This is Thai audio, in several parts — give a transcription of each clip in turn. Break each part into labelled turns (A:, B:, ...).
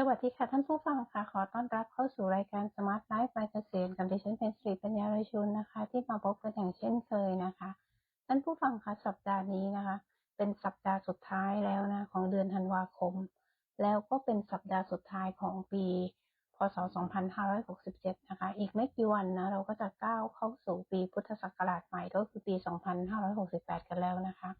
A: สวัสดีค่ะท่านผู้ฟังค่ะ ขอต้อนรับเข้าสู่รายการ Smart Life by เกษตรกับดิฉันเป็นสิริปัญญาไรชุนนะคะ ที่มาพบกันอย่างเช่นเคยนะคะ ท่านผู้ฟังคะสัปดาห์นี้นะคะ เป็นสัปดาห์สุดท้ายแล้วนะของเดือนธันวาคม แล้วก็เป็นสัปดาห์สุดท้ายของปี พศ 2567 นะคะ อีกไม่กี่วันนะเราก็จะก้าวเข้าสู่ปีพุทธศักราชใหม่ก็คือปี 2568 กันแล้วนะคะ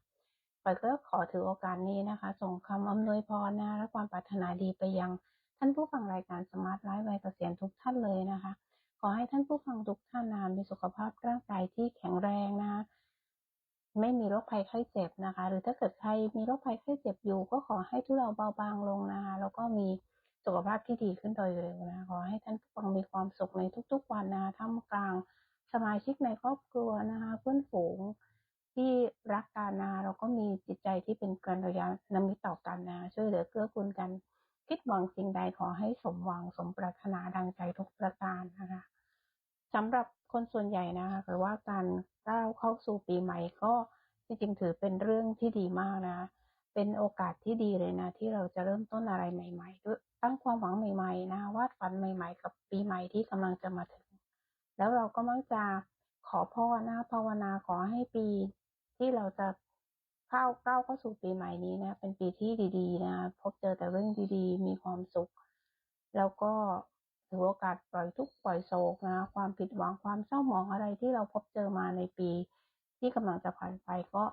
A: อยก็ขอถือโอกาสนี้นะคะ ส่งคำอำนวยพรนะและความปรารถนาดีไปยังท่านผู้ฟังรายการสมาร์ทไลฟ์ไวเกษียณทุกท่านเลยนะคะ ขอให้ท่านผู้ฟังทุกท่านนะมีสุขภาพร่างกายที่แข็งแรงนะไม่มีโรคภัยไข้เจ็บนะคะ หรือถ้าเกิดใครมีโรคภัยไข้เจ็บอยู่ ก็ขอให้ทุเราเบาบางลงนะคะแล้วก็มีสุขภาพที่ดีขึ้นโดยเร็วนะขอให้ท่านผู้ฟังมีความสุขในทุกๆวันนะท่ามกลางสมาชิกในครอบครัวนะคะเพื่อนฝูงที่รักกันนะเราก็มีจิตใจ ที่เป็นกัลยาณมิตรต่อกันนะ ช่วยเหลือเกื้อกูลกัน คิดหวังสิ่งใดขอให้สมหวังสมปรารถนาดังใจทุกประการนะคะสำหรับคนส่วนใหญ่นะคะหรือว่าการก้าวเข้าสู่ปีใหม่ก็จริงๆถือเป็นเรื่องที่ดีมากนะ เป็นโอกาสที่ดีเลยนะ ที่เราจะเริ่มต้นอะไรใหม่ๆด้วยตั้งความหวังใหม่ ๆ นะวาดฝันใหม่ ๆ กับปีใหม่ที่กำลังจะมาถึง แล้วเราก็มักจะขอพ่อนะภาวนาขอให้ปีที่เราจะ เข้าก้าวเข้าสู่ปีใหม่นี้นะ เป็นปีที่ดี ๆ นะ พบเจอแต่เรื่องดีๆ มีความสุข แล้วก็ถือโอกาสปล่อยทุกปล่อยโศกนะ ความผิดหวังความเศร้าหมองอะไรที่เราพบเจอมาในปี ที่กำลังจะผ่านไปก็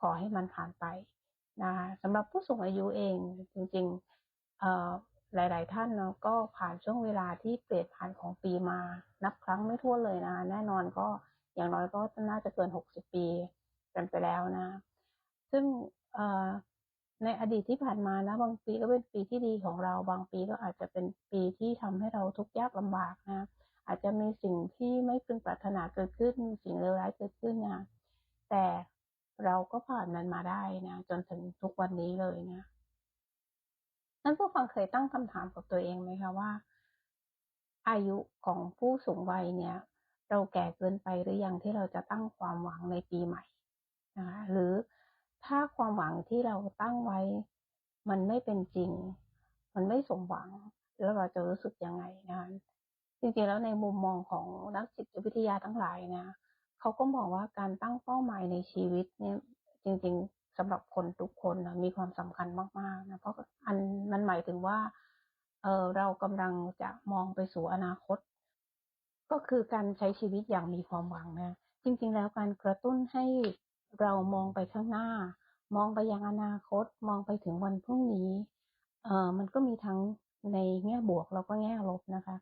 A: ขอให้มันผ่านไปนะสำหรับผู้สูงอายุเองจริงๆเอ่อหลาย ๆ ท่านเนาะก็ผ่านช่วงเวลาที่เปลี่ยนผ่านของปีมานับครั้งไม่ทั่วเลยนะ แน่นอนก็อย่างน้อยก็น่าจะเกินหกสิบปีกันไปแล้วนะ ซึ่งในอดีตที่ผ่านมานะบางปีก็เป็นปีที่ดีของเรา บางปีก็อาจจะเป็นปีที่ทำให้เราทุกข์ยากลำบากนะอาจจะมีสิ่งที่ไม่พึงปรารถนาเกิดขึ้นสิ่งเลวร้ายเกิดขึ้นนะแต่เราก็ผ่านมันมาได้นะจนถึงทุกวันนี้เลยนะท่านผู้ฟังเคยตั้งคำถามกับตัวเองไหมคะว่า อายุของผู้สูงวัยเนี่ย เราแก่เกินไปหรือยังที่เราจะตั้งความหวังในปีใหม่นะคะหรือ ถ้าความหวังที่เราตั้งไว้ มันไม่เป็นจริง มันไม่สมหวัง แล้วเราจะรู้สึกยังไงนะจริงๆแล้วในมุมมองของนักจิตวิทยาทั้งหลายนะเขาก็มองว่าการตั้งเป้าหมายในชีวิตเนี่ยจริง ๆสำหรับคนทุกคนนะมีความสำคัญมากๆนะเพราะอันมันหมายถึงว่าเออเรากำลังจะมองไปสู่อนาคต ก็คือการใช้ชีวิตอย่างมีความหวังนะจริง ๆ แล้วการกระตุ้นให้ เรามองไปข้างหน้า มองไปยังอนาคต มองไปถึงวันพรุ่งนี้เอ่อมันก็มีทั้งในแง่บวกแล้วก็แง่ลบนะคะ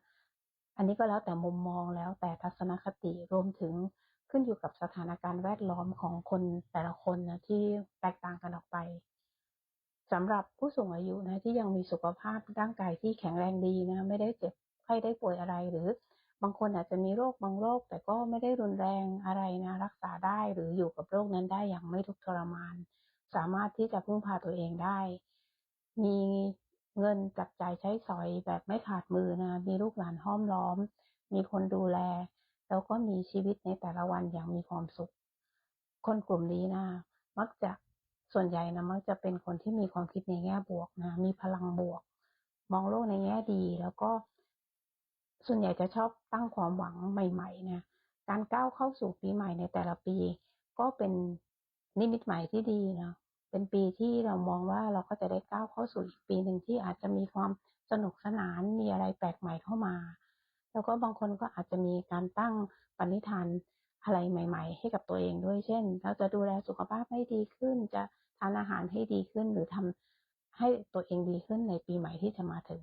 A: อันนี้ก็แล้วแต่มุมมองแล้วแต่ทัศนคติรวมถึงขึ้นอยู่กับสถานการณ์แวดล้อมของคนแต่ละคนนะที่แตกต่างกันออกไปสำหรับผู้สูงอายุนะที่ยังมีสุขภาพร่างกายที่แข็งแรงดีนะไม่ได้เจ็บไข้ได้ป่วยอะไรหรือ บางคนอาจจะมีโรคบางโรค แต่ก็ไม่ได้รุนแรงอะไรนะรักษาได้หรืออยู่กับโรคนั้นได้อย่างไม่ทุกข์ทรมาน สามารถที่จะพึ่งพาตัวเองได้ มีเงินจับจ่ายใช้สอยแบบไม่ขาดมือนะมีลูกหลานห้อมล้อม มีคนดูแล แล้วก็มีชีวิตในแต่ละวันอย่างมีความสุข คนกลุ่มนี้นะมักจะส่วนใหญ่นะมักจะเป็นคนที่มีความคิดในแง่บวกนะมีพลังบวก มองโลกในแง่ดี แล้วก็ ส่วนใหญ่จะชอบตั้งความหวังใหม่ๆนะการก้าวเข้าสู่ปีใหม่ในแต่ละปี ก็เป็นนิมิตใหม่ที่ดีเนาะเป็นปีที่เรามองว่าเราก็จะได้ก้าวเข้าสู่อีกปีหนึ่งที่อาจจะมีความสนุกสนานมีอะไรแปลกใหม่เข้ามา แล้วก็บางคนก็อาจจะมีการตั้งปณิธานอะไรใหม่ ๆ ให้กับตัวเองด้วยเช่น เราจะดูแลสุขภาพให้ดีขึ้น จะทานอาหารให้ดีขึ้น หรือทำให้ตัวเองดีขึ้นในปีใหม่ที่จะมาถึง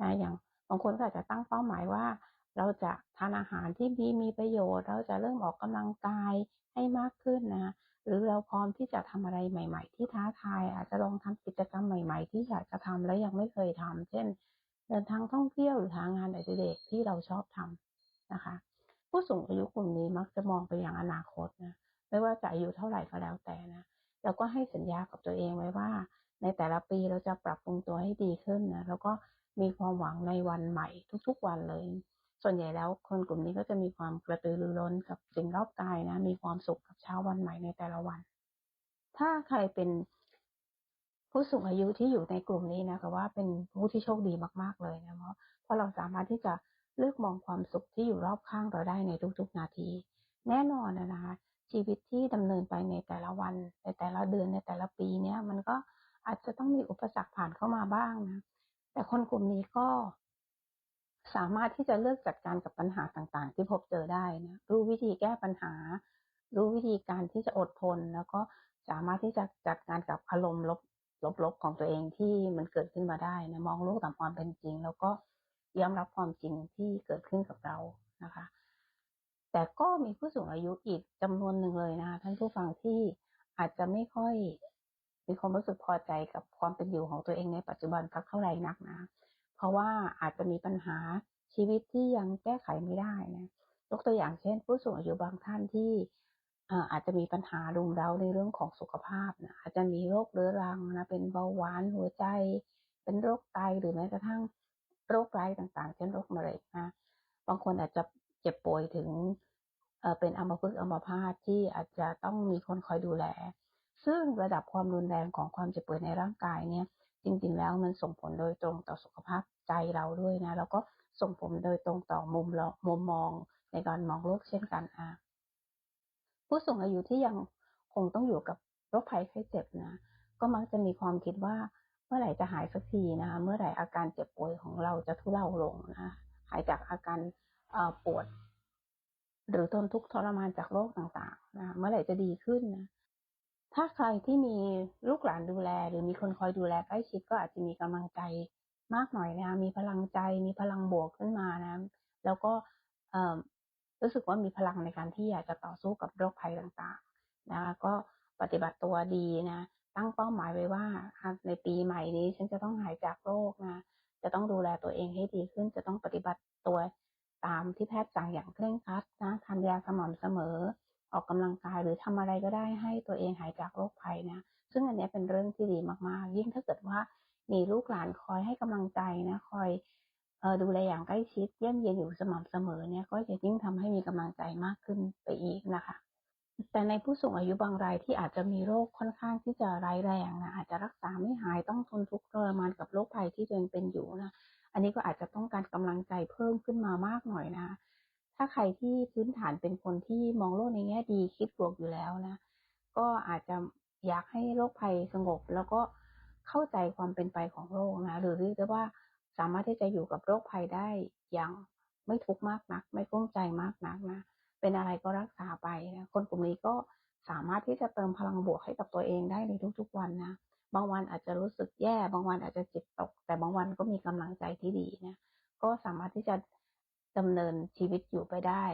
A: นะอย่าง บางคนก็อาจจะตั้งเป้าหมายว่า เราจะทานอาหารที่ดีมีประโยชน์ เราจะเริ่มออกกำลังกายให้มากขึ้นนะหรือเราพร้อมที่จะทำอะไรใหม่ ๆ ที่ท้าทาย อาจจะลองทำกิจกรรมใหม่ ๆ ที่อยากจะทำแล้วยังไม่เคยทำเช่น เดินทางท่องเที่ยวหรือหางานอดิเรกที่เราชอบทำนะคะ ผู้สูงอายุกลุ่มนี้มักจะมองไปอย่างอนาคตนะไม่ว่าจะอายุเท่าไหร่ก็แล้วแต่นะเราก็ให้สัญญากับตัวเองไว้ว่า ในแต่ละปีเราจะปรับปรุงตัวให้ดีขึ้นนะแล้วก็ มีความหวังในวันใหม่ทุกๆวันเลย ส่วนใหญ่แล้วคนกลุ่มนี้ก็จะมีความกระตือรือร้นกับสิ่งรอบกายนะ มีความสุขกับเช้าวันใหม่ในแต่ละวัน ถ้าใครเป็นผู้สูงอายุที่อยู่ในกลุ่มนี้นะคะว่าเป็นผู้ที่โชคดีมากๆเลยนะเพราะเพราะเราสามารถที่จะเลือกมองความสุขที่อยู่รอบข้างเราได้ในทุกๆนาที แน่นอนนะคะชีวิตที่ดำเนินไปในแต่ละวันในแต่ละเดือนในแต่ละปีเนี้ยมันก็อาจจะต้องมีอุปสรรคผ่านเข้ามาบ้างนะ แต่คนกลุ่มนี้ก็สามารถที่จะเลือกจัดการกับปัญหาต่างๆ ที่พบเจอได้นะรู้วิธีแก้ปัญหา รู้วิธีการที่จะอดทน แล้วก็สามารถที่จะจัดการกับอารมณ์ลบลบๆของตัวเองที่มันเกิดขึ้นมาได้นะมองโลกตามความเป็นจริง แล้วก็ยอมรับความจริงที่เกิดขึ้นกับเรานะคะ แต่ก็มีผู้สูงอายุอีกจำนวนหนึ่งเลยนะคะท่านผู้ฟังที่อาจจะไม่ค่อย มีความรู้สึกพอใจกับความเป็นอยู่ของตัวเองในปัจจุบันสักเท่าไหร่นักนะ เพราะว่าอาจจะมีปัญหาชีวิตที่ยังแก้ไขไม่ได้นะยกตัวอย่างเช่น ผู้สูงอายุบางท่านที่อาจจะมีปัญหารุมเร้าในเรื่องของสุขภาพนะอาจจะมีโรคเรื้อรังนะเป็นเบาหวานหัวใจ เป็นโรคไตหรือแม้กระทั่งโรคร้ายต่างๆ เช่นโรคมะเร็งนะบางคนอาจจะเจ็บป่วยถึงเป็นอัมพฤกษ์อัมพาตที่อาจจะต้องมีคนคอยดูแล ซึ่งระดับความรุนแรงของความเจ็บป่วยในร่างกายเนี่ยจริงๆแล้วมันส่งผลโดยตรงต่อสุขภาพใจเราด้วยนะแล้วก็ส่งผลโดยตรงต่อมุมมุมมองในการมองโลกเช่นกันอะผู้สูงอายุที่ยังคงต้องอยู่กับโรคภัยไข้เจ็บนะก็มักจะมีความคิดว่าเมื่อไหร่จะหายสักทีนะคะเมื่อไหร่อาการเจ็บป่วยของเราจะทุเลาลงนะหายจากอาการปวด หรือทนทุกข์ทรมานจากโรคต่างๆนะเมื่อไหร่จะดีขึ้นนะ ถ้าใครที่มีลูกหลานดูแล หรือมีคนคอยดูแลใกล้ชิดก็อาจจะมีกำลังใจมากหน่อยนะมีพลังใจมีพลังบวกขึ้นมานะ แล้วก็รู้สึกว่ามีพลังในการที่อยากจะต่อสู้กับโรคภัยต่างๆนะคะก็ปฏิบัติตัวดีนะ ตั้งเป้าหมายไว้ว่าในปีใหม่นี้ฉันจะต้องหายจากโรคนะจะต้องดูแลตัวเองให้ดีขึ้น จะต้องปฏิบัติตัวตามที่แพทย์สั่งอย่างเคร่งครัดนะทานยาสม่ำเสมอ ออกกำลังกายหรือทำอะไรก็ได้ให้ตัวเองหายจากโรคภัยนะ ซึ่งอันนี้เป็นเรื่องที่ดีมากๆ ยิ่งถ้าเกิดว่ามีลูกหลานคอยให้กำลังใจนะคอยดูแลอย่างใกล้ชิดเยี่ยมเยียนอยู่สม่ำเสมอเนี่ยก็จะยิ่งทำให้มีกำลังใจมากขึ้นไปอีกนะคะ แต่ในผู้สูงอายุบางรายที่อาจจะมีโรคค่อนข้างที่จะร้ายแรงนะอาจจะรักษาไม่หายต้องทนทุกข์ทรมานกับโรคภัยที่ตัวเองเป็นอยู่นะอันนี้ก็อาจจะต้องการกำลังใจเพิ่มขึ้นมามากหน่อยนะ ถ้าใครที่พื้นฐานเป็นคนที่มองโลกในแง่ดีคิดบวกอยู่แล้วนะ ก็อาจจะอยากให้โรคภัยสงบ แล้วก็เข้าใจความเป็นไปของโรคนะ หรือเรียกได้ว่าสามารถที่จะอยู่กับโรคภัยได้อย่างไม่ทุกข์มากนัก ไม่กุ้มใจมากนักนะ เป็นอะไรก็รักษาไปนะคนกลุ่มนี้ก็สามารถที่จะเติมพลังบวกให้กับตัวเองได้ในทุกๆวันนะ บางวันอาจจะรู้สึกแย่ บางวันอาจจะจิตตก แต่บางวันก็มีกำลังใจที่ดีนะ ก็สามารถที่จะ ดำเนินชีวิตอยู่ไปได้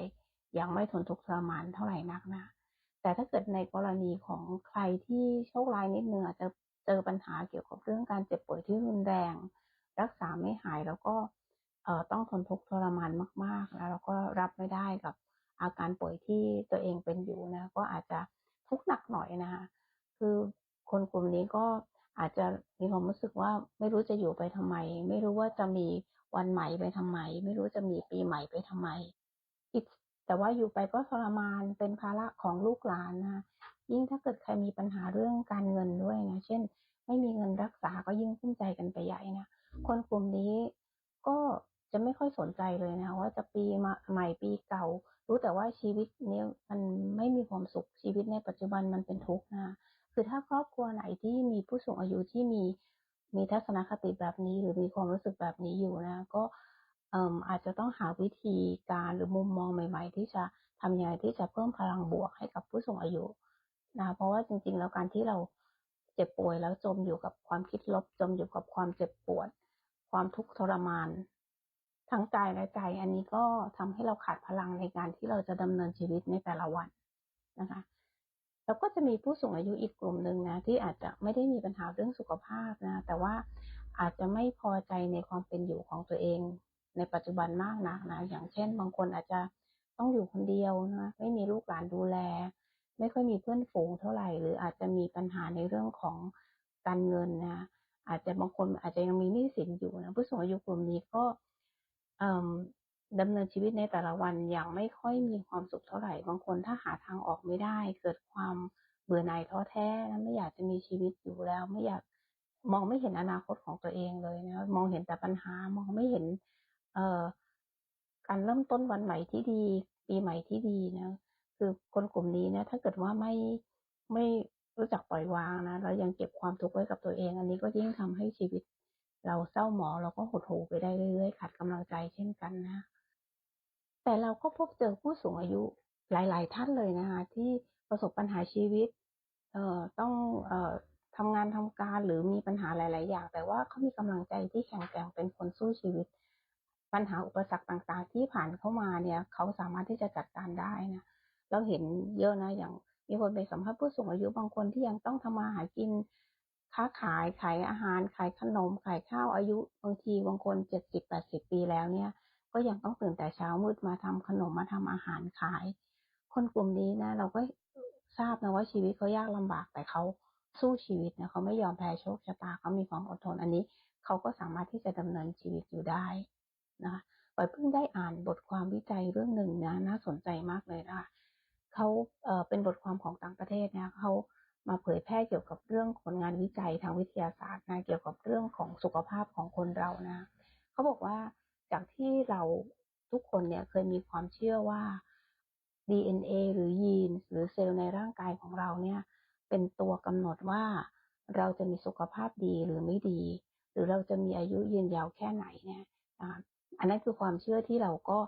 A: อย่างไม่ทนทุกข์ทรมานเท่าไหร่นักนะ แต่ถ้าเกิดในกรณีของใครที่โชคร้ายนิดนึงอาจจะเจอปัญหาเกี่ยวกับเรื่องการเจ็บป่วยที่รุนแรง รักษาไม่หายแล้วก็ต้องทนทุกข์ทรมานมาก ๆ แล้วเราก็รับไม่ได้กับอาการป่วยที่ตัวเองเป็นอยู่นะ ก็อาจจะทุกข์หนักหน่อยนะคะคือคนกลุ่มนี้ก็ อาจจะมีความรู้สึกว่าไม่รู้จะอยู่ไปทำไม ไม่รู้ว่าจะมีวันใหม่ไปทำไม ไม่รู้จะมีปีใหม่ไปทำไมอีกแต่ว่าอยู่ไปก็ทรมานเป็นภาระของลูกหลานนะยิ่งถ้าเกิดใครมีปัญหาเรื่องการเงินด้วยนะเช่น ไม่มีเงินรักษาก็ยิ่งขึ้นใจกันไปใหญ่นะคนกลุ่มนี้ก็จะไม่ค่อยสนใจเลยนะว่าจะปีใหม่ปีเก่า รู้แต่ว่าชีวิตนี้มันไม่มีความสุขชีวิตในปัจจุบันมันเป็นทุกข์นะ คือถ้าครอบครัวไหนที่มีผู้สูงอายุที่มีมีทัศนคติแบบนี้ หรือมีความรู้สึกแบบนี้อยู่นะ ก็อาจจะต้องหาวิธีการหรือมุมมองใหม่ ๆ ที่จะทำยังไงที่จะเพิ่มพลังบวกให้กับผู้สูงอายุนะเพราะว่าจริง ๆ แล้วการที่เราเจ็บป่วยแล้วจมอยู่กับความคิดลบจมอยู่กับความเจ็บปวด ความทุกข์ทรมาน ทั้งกายและใจ อันนี้ก็ทำให้เราขาดพลังในการที่เราจะดำเนินชีวิตในแต่ละวันนะคะ แล้วก็จะมีผู้สูงอายุอีกกลุ่มหนึ่งนะที่อาจจะไม่ได้มีปัญหาเรื่องสุขภาพนะแต่ว่าอาจจะไม่พอใจในความเป็นอยู่ของตัวเอง ในปัจจุบันมากนักนะอย่างเช่น บางคนอาจจะต้องอยู่คนเดียวนะไม่มีลูกหลานดูแล ไม่ค่อยมีเพื่อนฝูงเท่าไหร่ หรืออาจจะมีปัญหาในเรื่องของการเงินนะอาจจะบางคนอาจจะยังมีหนี้สินอยู่นะผู้สูงอายุกลุ่มนี้ก็ ดำเนินชีวิตในแต่ละวันอย่างไม่ค่อยมีความสุขเท่าไหร่บางคนถ้าหาทางออกไม่ได้ เกิดความเบื่อหน่ายท้อแท้นะไม่อยากจะมีชีวิตอยู่แล้ว ไม่อยากมองไม่เห็นอนาคตของตัวเองเลยนะ มองเห็นแต่ปัญหามองไม่เห็น เอ่อการเริ่มต้นวันใหม่ที่ดี ปีใหม่ที่ดีนะคือคนกลุ่มนี้นี่ยถ้าเกิดว่าไม่ไม่รู้จักปล่อยวางนะแล้วยังเก็บความทุกข์ไว้กับตัวเอง อันนี้ก็ยิ่งทำให้ชีวิต เราเศร้าหมองแล้วก็หดหู่ไปได้เรื่อยๆขาดกำลังใจเช่นกันนะ แต่เราก็พบเจอผู้สูงอายุหลาย ๆ ท่านเลยนะคะที่ประสบปัญหาชีวิตเอ่อต้องเอ่อทำงานทำการหรือมีปัญหาหลาย ๆ อย่าง แต่ว่าเขามีกำลังใจที่แข็งแกร่งเป็นคนสู้ชีวิต ปัญหาอุปสรรคต่าง ๆ ที่ผ่านเข้ามาเนี่ย เขาสามารถที่จะจัดการได้นะเราเห็นเยอะนะอย่างมีคนไปสัมภาษณ์ผู้สูงอายุบางคนที่ยังต้องทำมาหากินค้าขายขายอาหารขายขนมขายข้าวอายุบางทีบางคน70-80ปีแล้วเนี่ย ก็ยังต้องตื่นแต่เช้ามืดมาทำขนมมาทำอาหารขาย คนกลุ่มนี้นะ เราก็ทราบนะว่าชีวิตเขายากลำบากแต่เขาสู้ชีวิตนะเขาไม่ยอมแพ้โชคชะตาเขามีความอดทนอันนี้เขาก็สามารถที่จะดำเนินชีวิตอยู่ได้นะคะปอยเพิ่งได้อ่านบทความวิจัยเรื่องหนึ่งนะน่าสนใจมากเลยนะคะเขาเเป็นบทความของต่างประเทศนะเขามาเผยแพร่เกี่ยวกับเรื่องผลงานวิจัยทางวิทยาศาสตร์นะเกี่ยวกับเรื่องของสุขภาพของคนเรานะเขาบอกว่า จากที่เราทุกคนเนี่ยเคยมีความเชื่อว่า DNA หรือยีนหรือเซลล์ในร่างกายของเราเนี่ย เป็นตัวกำหนดว่าเราจะมีสุขภาพดีหรือไม่ดี หรือเราจะมีอายุยืนยาวแค่ไหนเนี่ยอันนั้นคือความเชื่อที่เราก็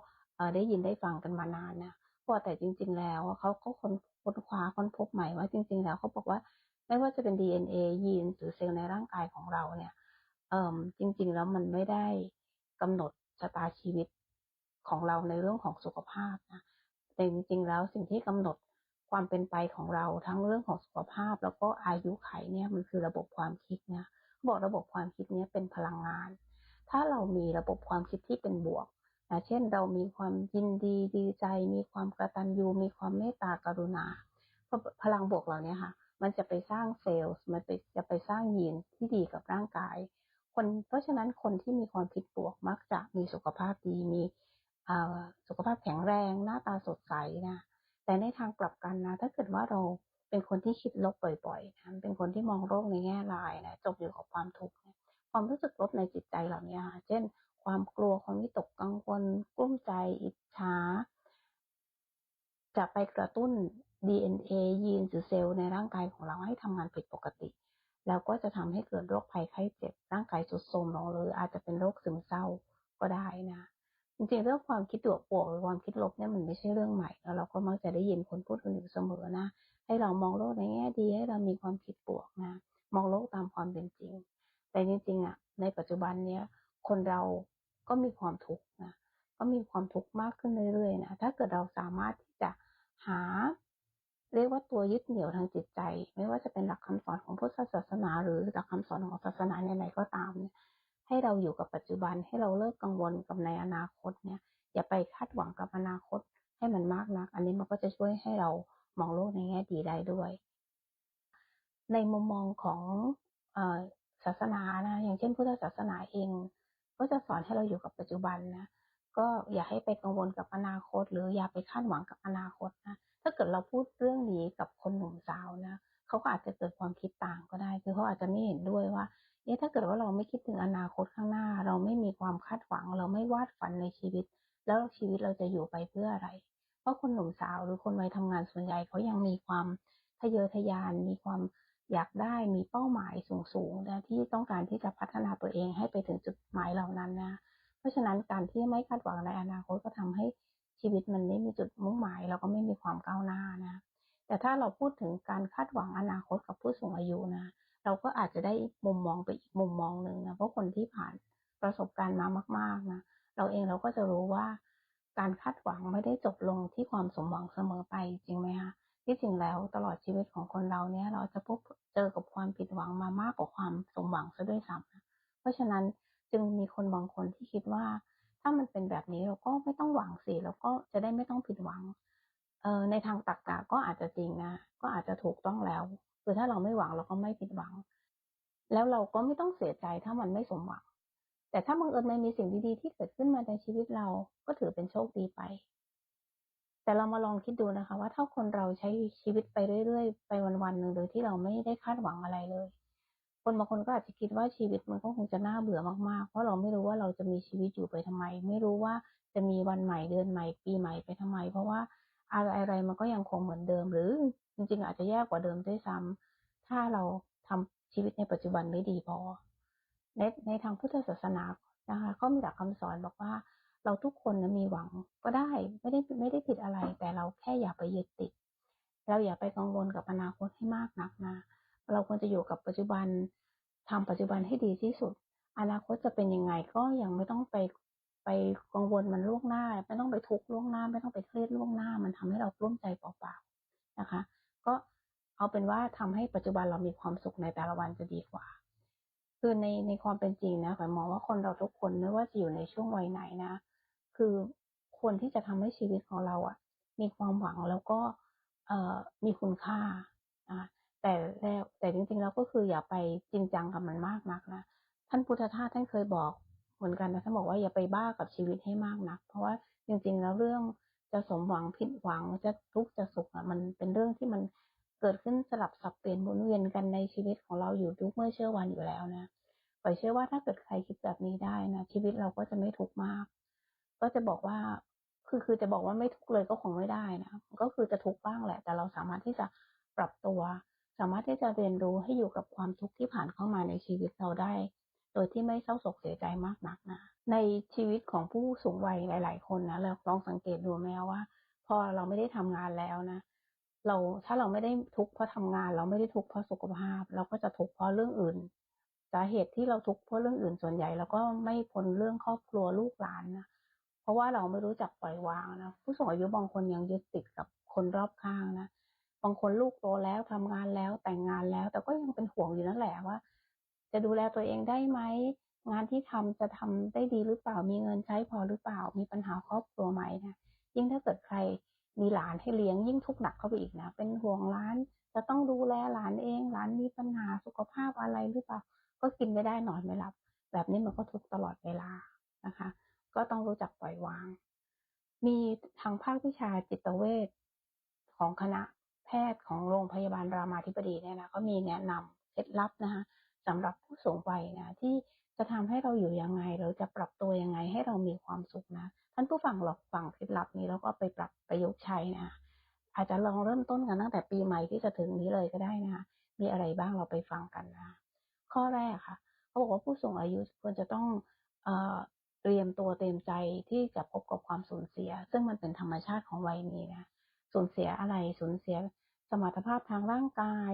A: ได้ยินได้ฟังกันมานานนะเพราะแต่จริง ๆ แล้วเขาก็ค้นค้นคว้าค้นพบใหม่ว่าจริง ๆ แล้วเขาบอกว่าไม่ว่าจะเป็น DNA ยีนหรือเซลล์ในร่างกายของเราเนี่ยเออจริง ๆ แล้วมันไม่ได้กำหนด ชะตาชีวิตของเราในเรื่องของสุขภาพนะแต่จริงๆแล้วสิ่งที่กำหนดความเป็นไปของเราทั้งเรื่องของสุขภาพ แล้วก็อายุไขเนี่ยมันคือระบบความคิดนะบอกระบบความคิดเนี้ยเป็นพลังงาน ถ้าเรามีระบบความคิดที่เป็นบวกนะเช่น เรามีความยินดีดีใจ มีความกระตัญญูมีความเมตตากรุณา พลังบวกเหล่านี้ค่ะ มันจะไปสร้างเซลล์ มันไปจะไปสร้างยีนที่ดีกับร่างกาย คนเพราะฉะนั้นคนที่มีความคิดบวกมักจะมีสุขภาพดีมีสุขภาพแข็งแรงหน้าตาสดใสนะแต่ในทางกลับกันนะ ถ้าเกิดว่าเราเป็นคนที่คิดลบบ่อยๆนะเป็นคนที่มองโลกในแง่ร้ายนะจบอยู่กับความทุกข์ความรู้สึกลบในจิตใจเหล่านี้เช่น ความกลัวความวิตกกังวลกลุ้มใจอิจฉาจะไปกระตุ้น DNA ยีนหรือเซลล์ในร่างกายของเราให้ทำงานผิดปกติ แล้วก็จะทำให้เกิดโรคภัยไข้เจ็บร่างกายสุดโทรมลงหรืออาจจะเป็นโรคซึมเศร้าก็ได้นะจริงๆเรื่องความคิดบวกบวกหรือความคิดลบเนี่ยมันไม่ใช่เรื่องใหม่แล้วเราก็มักจะได้ยินคนพูดกันอยู่เสมอนะ ให้เรามองโลกในแง่ดีให้เรามีความคิดบวกนะ มองโลกตามความเป็นจริง แต่จริงๆอะในปัจจุบันเนี้ยคนเราก็มีความทุกข์นะก็มีความทุกข์มากขึ้นเรื่อยๆนะถ้าเกิดเราสามารถที่จะหา เรียกว่าตัวยึดเหนี่ยวทางจิตใจ ไม่ว่าจะเป็นหลักคำสอนของพุทธศาสนา หรือหลักคำสอนของศาสนาไหนก็ตามเนี่ยให้เราอยู่กับปัจจุบันให้เราเลิกกังวลกับในอนาคตเนี่ย อย่าไปคาดหวังกับอนาคตให้มันมากนัก อันนี้มันก็จะช่วยให้เรามองโลกในแง่ดีได้ด้วย ในมุมมองของศาสนานะอย่างเช่นพุทธศาสนาเอง ก็จะสอนให้เราอยู่กับปัจจุบันนะ ก็อย่าให้ไปกังวลกับอนาคต หรืออย่าไปคาดหวังกับอนาคตนะถ้าเกิดเราพูดเรื่องนี้กับคนหนุ่มสาวนะเขาก็อาจจะเกิดความคิดต่างก็ได้ คือเขาอาจจะไม่เห็นด้วยว่าเอ๊ะถ้าเกิดว่าเราไม่คิดถึงอนาคตข้างหน้า เราไม่มีความคาดหวัง เราไม่วาดฝันในชีวิต แล้วชีวิตเราจะอยู่ไปเพื่ออะไร เพราะคนหนุ่มสาวหรือคนวัยทำงานส่วนใหญ่เขายังมีความทะเยอทะยาน มีความอยากได้มีเป้าหมายสูงๆนะที่ต้องการที่จะพัฒนาตัวเองให้ไปถึงจุดหมายเหล่านั้นนะ ราะฉะนั้นการที่ไม่คาดหวังในอนาคตก็ทำให้ชีวิตมันไม่มีจุดมุ่งหมายแล้วก็ไม่มีความก้าวหน้านะ แต่ถ้าเราพูดถึงการคาดหวังอนาคตกับผู้สูงอายุนะ เราก็อาจจะได้มุมมองไปอีกมุมมองหนึ่งนะเพราะคนที่ผ่านประสบการณ์มามาก ๆนะเราเองเราก็จะรู้ว่าการคาดหวังไม่ได้จบลงที่ความสมหวังเสมอไปจริงไหมคะที่จริงแล้วตลอดชีวิตของคนเราเนี่ย เราจะพบเจอกับความผิดหวังมามากกว่าความสมหวังซะด้วยซ้ำนะเพราะฉะนั้น จึงมีคนบางคนที่คิดว่า ถ้ามันเป็นแบบนี้เราก็ไม่ต้องหวังสิเราก็จะได้ไม่ต้องผิดหวังเออในทางตรรกะก็อาจจะจริงนะ ก็อาจจะถูกต้องแล้ว คือถ้าเราไม่หวังเราก็ไม่ผิดหวัง แล้วเราก็ไม่ต้องเสียใจถ้ามันไม่สมหวัง แต่ถ้าบังเอิญมันมีสิ่งดีๆที่เกิดขึ้นมาในชีวิตเราก็ถือเป็นโชคดีไป แต่เรามาลองคิดดูนะคะ ว่าถ้าคนเราใช้ชีวิตไปเรื่อยๆ ไปวันๆหนึ่งโดยที่เราไม่ได้คาดหวังอะไรเลย คนบางคนก็อาจจะคิดว่าชีวิตมันก็คงจะน่าเบื่อมากๆ เพราะเราไม่รู้ว่าเราจะมีชีวิตอยู่ไปทำไม ไม่รู้ว่าจะมีวันใหม่เดือนใหม่ปีใหม่ไปทำไม เพราะว่าอะไรอะไรมันก็ยังคงเหมือนเดิม หรือจริงๆอาจจะแย่กว่าเดิมด้วยซ้ำถ้าเราทำชีวิตในปัจจุบันไม่ดีพอ ในในทางพุทธศาสนานะคะก็มีหลักคำสอนบอกว่า เราทุกคนนะมีหวังก็ได้ไม่ได้ไม่ได้ผิดอะไร แต่เราแค่อย่าไปยึดติด เราอย่าไปกังวลกับอนาคตให้มากนักนะ เราควรจะอยู่กับปัจจุบันทำปัจจุบันให้ดีที่สุด อนาคตจะเป็นยังไงก็ยังไม่ต้องไปไปกังวลมันล่วงหน้า ไม่ต้องไปทุกข์ล่วงหน้า ไม่ต้องไปเครียดล่วงหน้า มันทำให้เรากลุ้มใจเปล่าๆนะคะ ก็เอาเป็นว่าทำให้ปัจจุบันเรามีความสุขในแต่ละวันจะดีกว่า คือในในความเป็นจริงนะฝ่ายมองว่าคนเราทุกคนไม่ว่าจะอยู่ในช่วงวัยไหนนะ คือควรที่จะทำให้ชีวิตของเราอะ่ะ มีความหวังแล้วก็เอ่อมีคุณค่าอ่า แต่แล้วแต่จริงๆแล้วก็คืออย่าไปจริงจังกับมันมากนักนะท่านพุทธทาสท่านเคยบอกเหมือนกันนะท่านบอกว่าอย่าไปบ้ากับชีวิตให้มากนัก เพราะว่าจริง ๆ แล้วเรื่องจะสมหวังผิดหวังจะทุกข์จะสุขอะมันเป็นเรื่องที่มันเกิดขึ้นสลับสับเปลี่ยนหมุนเวียนกันในชีวิตของเราอยู่ทุกเมื่อเชื่อวันอยู่แล้วนะปล่อยเชื่อว่าถ้าเกิดใครคิดแบบนี้ได้นะชีวิตเราก็จะไม่ทุกข์มาก ก็จะบอกว่าคือคือจะบอกว่าไม่ทุกข์เลยก็คงไม่ได้นะก็คือจะทุกข์บ้างแหละ แต่เราสามารถที่จะปรับตัว สามารถที่จะเรียนรู้ให้อยู่กับความทุกข์ที่ผ่านเข้ามาในชีวิตเราได้ โดยที่ไม่เศร้าโศกเสียใจมากนักนะ ในชีวิตของผู้สูงวัยหลาย ๆ คนนะเราลองสังเกตดูไหมว่า พอเราไม่ได้ทำงานแล้วนะ เราถ้าเราไม่ได้ทุกข์เพราะทำงาน เราไม่ได้ทุกข์เพราะสุขภาพ เราก็จะทุกข์เพราะเรื่องอื่นสาเหตุที่เราทุกข์เพราะเรื่องอื่นส่วนใหญ่เราก็ไม่พ้นเรื่องครอบครัวลูกหลานนะเพราะว่าเราไม่รู้จักปล่อยวางนะผู้สูงอายุบางคนยังยึดติดกับคนรอบข้างนะ บางคนลูกโตแล้วทำงานแล้วแต่งงานแล้ว แต่ก็ยังเป็นห่วงอยู่นั่นแหละว่า จะดูแลตัวเองได้ไหมงานที่ทำจะทำได้ดีหรือเปล่ามีเงินใช้พอหรือเปล่า มีปัญหาครอบครัวไหมนะยิ่งถ้าเกิดใครมีหลานให้เลี้ยงยิ่งทุกข์หนักเข้าไปอีกนะเป็นห่วงหลาน จะต้องดูแลหลานเองหลานมีปัญหาสุขภาพอะไรหรือเปล่า ก็กินไม่ได้นอนไม่หลับ แบบนี้มันก็ทุกข์ตลอดเวลานะคะ ก็ต้องรู้จักปล่อยวาง มีทางภาควิชาจิตเวชของคณะ แพทย์ของโรงพยาบาลรามาธิบดีเนี่ยนะก็มีแนะนำเคล็ดลับนะคะสำหรับผู้สูงวัยนะที่จะทำให้เราอยู่ยังไง เราจะปรับตัวยังไงให้เรามีความสุขนะ ท่านผู้ฟังหลอกฟังเคล็ดลับนี้แล้วก็ไปปรับประยุกต์ใช้นะ อาจจะลองเริ่มต้นกันตั้งแต่ปีใหม่ที่จะถึงนี้เลยก็ได้นะคะมีอะไรบ้างเราไปฟังกันนะ ข้อแรกค่ะ เขาบอกว่าผู้สูงอายุควรจะต้องเอ่อเตรียมตัวเตรียมใจที่จะพบกับความสูญเสีย ซึ่งมันเป็นธรรมชาติของวัยนี้นะ สูญเสียอะไรสูญเสียสมรรถภาพทางร่างกาย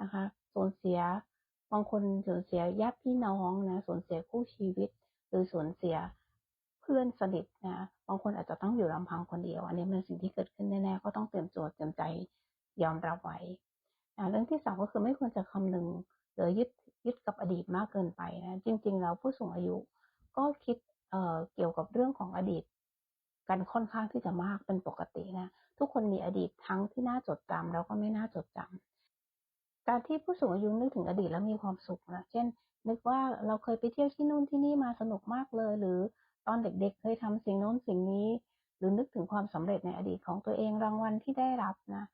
A: นะคะสูญเสียบางคนสูญเสียญาติพี่น้องนะสูญเสียคู่ชีวิต หรือสูญเสียเพื่อนสนิทนะบางคนอาจจะต้องอยู่ลำพังคนเดียว อันนี้เป็นสิ่งที่เกิดขึ้นแน่ๆก็ต้องเตรียมตัวเตรียมใจยอมรับไว้เรื่องที่สองก็คือไม่ควรจะคำนึงหรือยึดยึดกับอดีตมากเกินไปนะจริง ๆ แล้วผู้สูงอายุก็คิดเอ่อเกี่ยวกับเรื่องของอดีต กันค่อนข้างที่จะมากเป็นปกตินะ ทุกคนมีอดีตทั้งที่น่าจดจำแล้วก็ไม่น่าจดจำการที่ผู้สูงอายุนึกถึงอดีตแล้วมีความสุขนะ เช่น นึกว่าเราเคยไปเที่ยวที่นู่นที่นี่มาสนุกมากเลย หรือตอนเด็กๆ เคยทำสิ่งโน้นสิ่งนี้ หรือนึกถึงความสำเร็จในอดีตของตัวเองรางวัลที่ได้รับนะ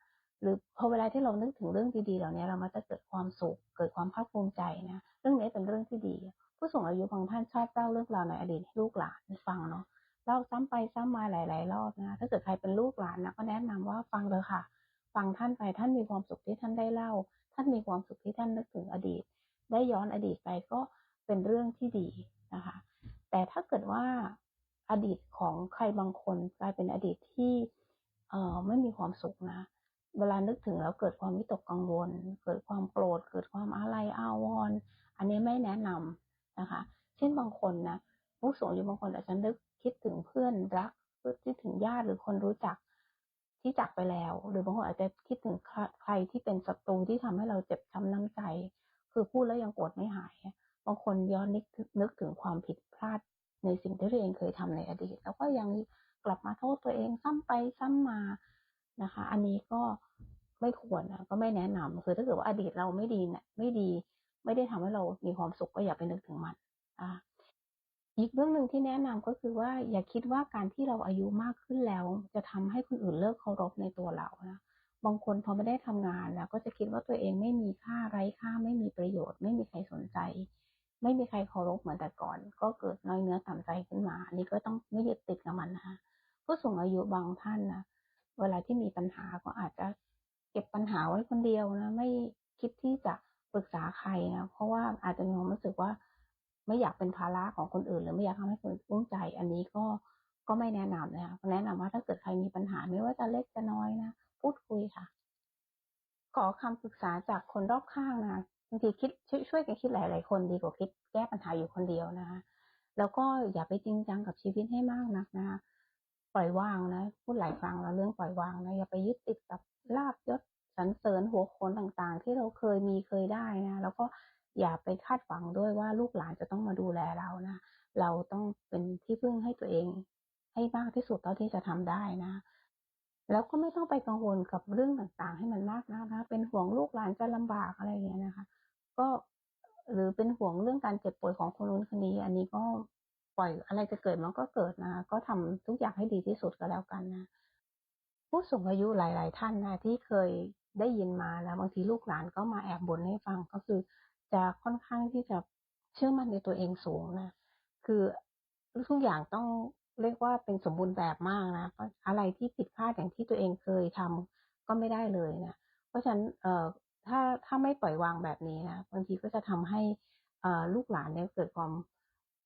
A: หรือพอเวลาที่เรานึกถึงเรื่องดีๆเหล่านี้เรามักจะเกิดความสุข เกิดความภาคภูมิใจนะ เรื่องนี้เป็นเรื่องที่ดี ผู้สูงอายุบางท่านชอบเล่าเรื่องราวในอดีตให้ลูกหลานฟังเนาะ เล่าซ้ำไปซ้ำมาหลาย ๆ รอบนะถ้าเกิดใครเป็นลูกหลานนะก็แนะนำว่าฟังเลยค่ะ ฟังท่านไปท่านมีความสุขที่ท่านได้เล่า ท่านมีความสุขที่ท่านนึกถึงอดีต ได้ย้อนอดีตไปก็เป็นเรื่องที่ดีนะคะ แต่ถ้าเกิดว่าอดีตของใครบางคนกลายเป็นอดีตที่เอ่อไม่มีความสุขนะ เวลานึกถึงแล้วเกิดความวิตกกังวล เกิดความโกรธ เกิดความอาลัยอาวรณ์อันนี้ไม่แนะนำนะคะ เช่นบางคนนะผู้สูงอายุบางคนอาจจะนึก คิดถึงเพื่อนรักคิดถึงญาติหรือคนรู้จักที่จากไปแล้ว หรือบางคนอาจจะคิดถึงใครที่เป็นศัตรูที่ทำให้เราเจ็บช้ำน้ำใจ คือพูดแล้วยังโกรธไม่หาย บางคนย้อนนึกนึกถึงความผิดพลาดในสิ่งที่ตัวเองเคยทำในอดีต แล้วก็ยังกลับมาโทษตัวเองซ้ำไปซ้ำมานะคะ อันนี้ก็ไม่ควรนะก็ไม่แนะนำคือถ้าเกิดว่าอดีตเราไม่ดีเนี่ยไม่ดี ไม่ได้ทำให้เรามีความสุขก็อย่าไปนึกถึงมันอ่า อีกเรื่องหนึ่งที่แนะนำก็คือว่าอย่าคิดว่าการที่เราอายุมากขึ้นแล้ว จะทำให้คนอื่นเลิกเคารพในตัวเรานะบางคนพอไม่ได้ทำงานแล้ว ก็จะคิดว่าตัวเองไม่มีค่าไร้ค่าไม่มีประโยชน์ ไม่มีใครสนใจ ไม่มีใครเคารพเหมือนแต่ก่อน ก็เกิดน้อยเนื้อต่ำใจขึ้นมาอันนี้ก็ต้องไม่ยึดติดกับมันนะคะผู้สูงอายุบางท่านนะเวลาที่มีปัญหาก็อาจจะเก็บปัญหาไว้คนเดียวนะ ไม่คิดที่จะปรึกษาใครนะเพราะว่าอาจจะมีความรู้สึกว่า ไม่อยากเป็นภาระของคนอื่น หรือไม่อยากทำให้คนรุ่งใจ อันนี้ก็ก็ไม่แนะนำนะคะแนะนำว่าถ้าเกิดใครมีปัญหาไม่ว่าจะเล็กจะน้อยนะพูดคุยค่ะ ขอคำปรึกษาจากคนรอบข้างนะบางทีคิดช่วยช่วยกันคิดหลาย ๆ คนดีกว่าคิดแก้ปัญหาอยู่คนเดียวนะคะแล้วก็อย่าไปจริงจังกับชีวิตให้มากนักนะคะปล่อยวางนะพูดหลายครั้งแล้วเรื่องปล่อยวางนะอย่าไปยึดติดกับลาบยศสรรเสริญหัวโขนต่างๆ ที่เราเคยมีเคยได้นะแล้วก็ อย่าไปคาดหวังด้วยว่าลูกหลานจะต้องมาดูแลเรานะ เราต้องเป็นที่พึ่งให้ตัวเอง ให้มากที่สุดเท่าที่จะทำได้นะ แล้วก็ไม่ต้องไปกังวลกับเรื่องต่างๆ ให้มันมากนะนะเป็นห่วงลูกหลานจะลำบากอะไรอย่างเงี้ยนะคะ ก็หรือเป็นห่วงเรื่องการเจ็บป่วยของคนนู้นคนนี้ อันนี้ก็ปล่อยอะไรจะเกิดมันก็เกิดนะ ก็ทำทุกอย่างให้ดีที่สุดก็แล้วกันนะ ผู้สูงอายุหลาย ๆ ท่านนะที่เคยได้ยินมาแล้วบางทีลูกหลานก็มาแอบบ่นให้ฟังก็คือ จะค่อนข้างที่จะเชื่อมั่นในตัวเองสูงนะ คือทุกอย่างต้องเรียกว่าเป็นสมบูรณ์แบบมากนะอะไรที่ผิดพลาดอย่างที่ตัวเองเคยทำก็ไม่ได้เลยนะเพราะฉะนั้นเอ่อถ้าถ้าไม่ปล่อยวางแบบนี้นะบางทีก็จะทำให้อ่ลูกหลานเนี่ยเกิดความ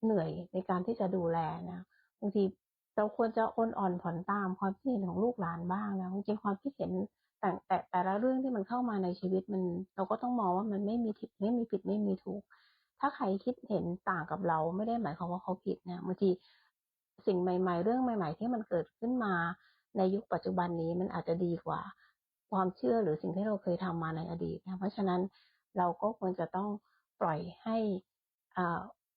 A: เหนื่อยในการที่จะดูแลนะบางที เราควรจะอ่อนอ่อนผ่อนตามความคิดเห็นของลูกหลานบ้างนะจริงความคิดเห็นแต่แต่แต่ละเรื่องที่มันเข้ามาในชีวิตมัน เราก็ต้องมองว่ามันไม่มีผิดไม่มีผิดไม่มีถูก ถ้าใครคิดเห็นต่างกับเราไม่ได้หมายความว่าเขาผิดนะบางทีสิ่งใหม่ ๆ เรื่องใหม่ ๆ ที่มันเกิดขึ้นมาในยุคปัจจุบันนี้มันอาจจะดีกว่า ความเชื่อหรือสิ่งที่เราเคยทำมาในอดีตนะเพราะฉะนั้นเราก็ควรจะต้องปล่อยให้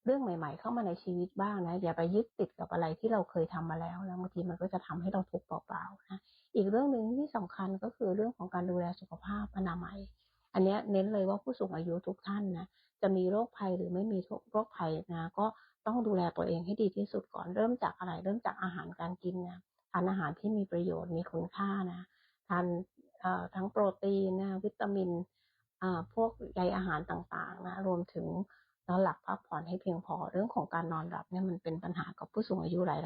A: เรื่องใหม่ ๆ เข้ามาในชีวิตบ้างนะ อย่าไปยึดติดกับอะไรที่เราเคยทำมาแล้วแล้วบางทีมันก็จะทำให้เราทุกข์เปล่าๆนะอีกเรื่องหนึ่งที่สำคัญก็คือเรื่องของการดูแลสุขภาพอนามัย อันนี้เน้นเลยว่าผู้สูงอายุทุกท่านนะจะมีโรคภัยหรือไม่มีโรคภัยนะก็ต้องดูแลตัวเองให้ดีที่สุดก่อนเริ่มจากอะไร เริ่มจากอาหารการกินนะทานอาหารที่มีประโยชน์มีคุณค่านะทานทั้งโปรตีนนะวิตามินพวกใยอาหารต่างๆนะรวมถึง นอนหลับพักผ่อนให้เพียงพอ เรื่องของการนอนหลับเนี่ยมันเป็นปัญหากับผู้สูงอายุหลา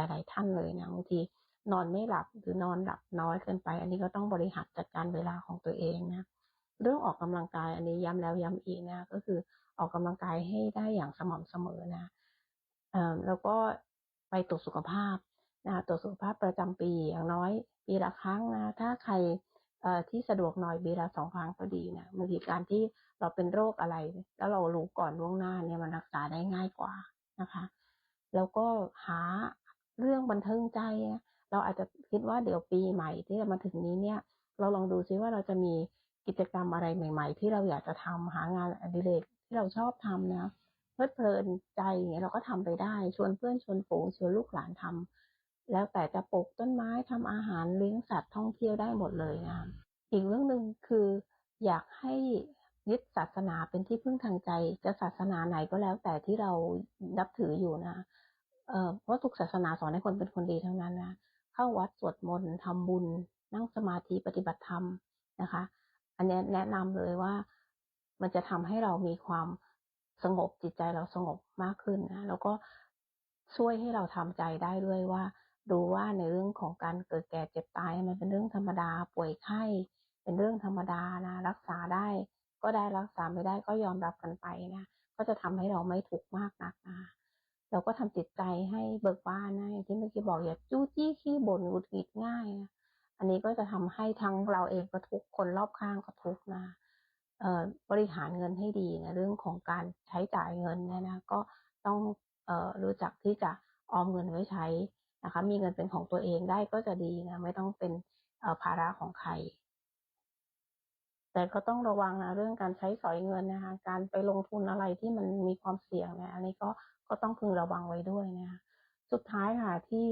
A: ย ๆ หลายๆท่านเลยนะบางทีนอนไม่หลับหรือนอนหลับน้อยเกินไป อันนี้ก็ต้องบริหารจัดการเวลาของตัวเองนะเรื่องออกกำลังกายอันนี้ย้ำแล้วย้ำอีกนะก็คือออกกำลังกายให้ได้อย่างสม่ำเสมอนะแล้วก็ไปตรวจสุขภาพนะตรวจสุขภาพประจำปีอย่างน้อยปีละครั้งนะถ้าใคร ที่สะดวกหน่อยปีละสองครั้งก็ดีนะบางทีการที่เราเป็นโรคอะไร แล้วเรารู้ก่อนล่วงหน้าเนี่ยมันรักษาได้ง่ายกว่านะคะ แล้วก็หาเรื่องบันเทิงใจ เราอาจจะคิดว่าเดี๋ยวปีใหม่ที่จะมาถึงนี้เนี่ย เราลองดูซิว่าเราจะมีกิจกรรมอะไรใหม่ ๆ ที่เราอยากจะทำหางานอดิเรกที่เราชอบทำนะเพลิดเพลินใจเนี่ยเราก็ทำไปได้ ชวนเพื่อนชวนฝูงชวนลูกหลานทำ แล้วแต่จะปลูกต้นไม้ทำอาหารเลี้ยงสัตว์ท่องเที่ยวได้หมดเลยนะอีกเรื่องหนึ่งคืออยากให้ยึดศาสนาเป็นที่พึ่งทางใจ จะศาสนาไหนก็แล้วแต่ที่เรานับถืออยู่นะเอ่อเพราะทุกศาสนาสอนให้คนเป็นคนดีทั้งนั้นนะเข้าวัดสวดมนต์ทำบุญ นั่งสมาธิปฏิบัติธรรมนะคะ อันนี้แนะนำเลยว่ามันจะทำให้เรามีความสงบจิตใจเราสงบมากขึ้นนะแล้วก็ช่วยให้เราทำใจได้ด้วยว่า ดูว่าในเรื่องของการเกิดแก่เจ็บตายมันเป็นเรื่องธรรมดาป่วยไข้เป็นเรื่องธรรมดานะ รักษาได้ก็ได้รักษาไม่ได้ก็ยอมรับกันไปนะก็จะทำให้เราไม่ทุกข์มากนักนะเราก็ทำจิตใจให้เบิกบานนะที่เมื่อกี้บอกอย่าจู้จี้ขี้บ่นหงุดหงิดง่ายนะอันนี้ก็จะทำให้ทั้งเราเองก็ทุกคนรอบข้างก็ทุกนะเอ่อบริหารเงินให้ดีนะเรื่องของการใช้จ่ายเงินนะนะก็ต้องเอ่อรู้จักที่จะออมเงินไว้ใช้ นะคะ มีเงินเป็นของตัวเองได้ก็จะดีนะ ไม่ต้องเป็นภาระของใคร แต่ก็ต้องระวังนะเรื่องการใช้สอยเงินนะคะ การไปลงทุนอะไรที่มันมีความเสี่ยงนี่ยอันนี้ก็ก็ต้องพึงระวังไว้ด้วยนะคะ สุดท้ายค่ะที่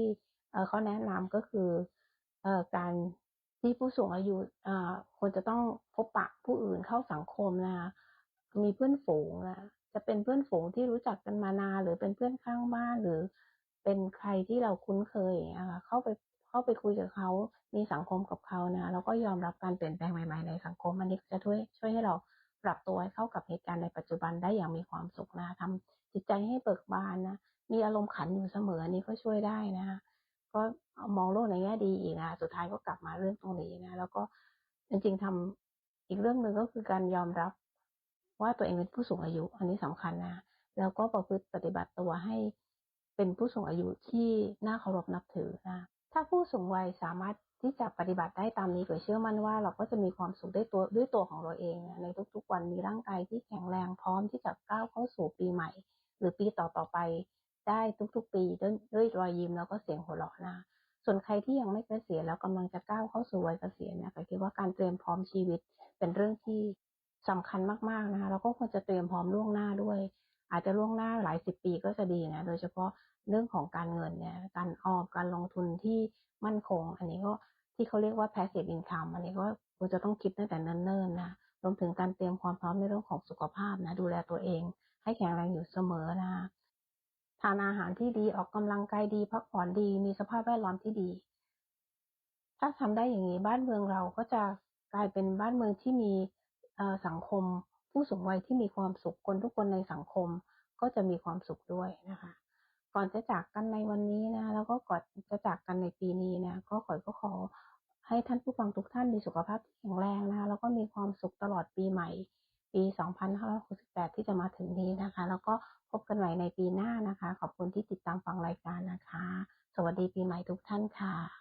A: เขาแนะนำก็คือการที่ผู้สูงอายุควรจะต้องพบปะผู้อื่นเข้าสังคมนะคะมีเพื่อนฝูงนะจะเป็นเพื่อนฝูงที่รู้จักกันมานานหรือเป็นเพื่อนข้างบ้านหรือ เป็นใครที่เราคุ้นเคยนะคะเข้าไปเข้าไปคุยกับเขา มีสังคมกับเขานะแล้วก็ยอมรับการเปลี่ยนแปลงใหม่ๆในสังคมอันนี้จะช่วยช่วยให้เราปรับตัวให้เข้ากับเหตุการณ์ในปัจจุบันได้อย่างมีความสุขนะทำจิตใจให้เบิกบานนะมีอารมณ์ขันอยู่เสมออันนี้ก็ช่วยได้นะก็มองโลกในแง่ดีอีกนะสุดท้ายก็กลับมาเรื่องตรงนี้นะแล้วก็จริงๆทำอีกเรื่องหนึ่งก็คือการยอมรับว่าตัวเองเป็นผู้สูงอายุ อันนี้สำคัญนะแล้วก็ประพฤติปฏิบัติตัวให้ เป็นผู้สูงอายุที่น่าเคารพนับถือนะถ้าผู้สูงวัยสามารถที่จะปฏิบัติได้ตามนี้ก็เชื่อมั่นว่าเราก็จะมีความสุขได้ตัวด้วยตัวของเราเองในทุกๆ วันมีร่างกายที่แข็งแรงพร้อมที่จะก้าวเข้าสู่ปีใหม่ หรือปีต่อๆไปได้ทุกๆ ปีด้วยด้วยรอยยิ้มแล้วก็เสียงหัวเราะนะส่วนใครที่ยังไม่เกษียณแล้วกำลังจะก้าวเข้าสู่วัยเกษียณเนี่ยก็คิดว่าการเตรียมพร้อมชีวิตเป็นเรื่องที่สำคัญมากๆนะคะแล้วก็ควรจะเตรียมพร้อมล่วงหน้าด้วย อาจจะล่วงหน้าหลายสิบปีก็จะดีนะโดยเฉพาะเรื่องของการเงินเนี่ยการออมการลงทุนที่มั่นคง อันนี้ก็ที่เขาเรียกว่า passive income อันนี้ก็ควรจะต้องคิดตั้งแต่เนิ่นๆนะรวมถึงการเตรียมความพร้อมในเรื่องของสุขภาพนะดูแลตัวเอง ให้แข็งแรงอยู่เสมอนะทานอาหารที่ดีออกกำลังกายดี พักผ่อนดี มีสภาพแวดล้อมที่ดี ถ้าทำได้อย่างนี้บ้านเมืองเราก็จะกลายเป็นบ้านเมืองที่มีสังคม ผู้สูงวัยที่มีความสุขคนทุกคนในสังคมก็จะมีความสุขด้วยนะคะ ก่อนจะจากกันในวันนี้นะ แล้วก็ก่อนจะจากกันในปีนี้นะก็ขอก็ขอให้ท่านผู้ฟังทุกท่านมีสุขภาพที่แข็งแรงนะคะแล้วก็มีความสุขตลอดปีใหม่ ปี 2568 ที่จะมาถึงนี้นะคะ แล้วก็พบกันใหม่ในปีหน้านะคะ ขอบคุณที่ติดตามฟังรายการนะคะ สวัสดีปีใหม่ทุกท่านค่ะ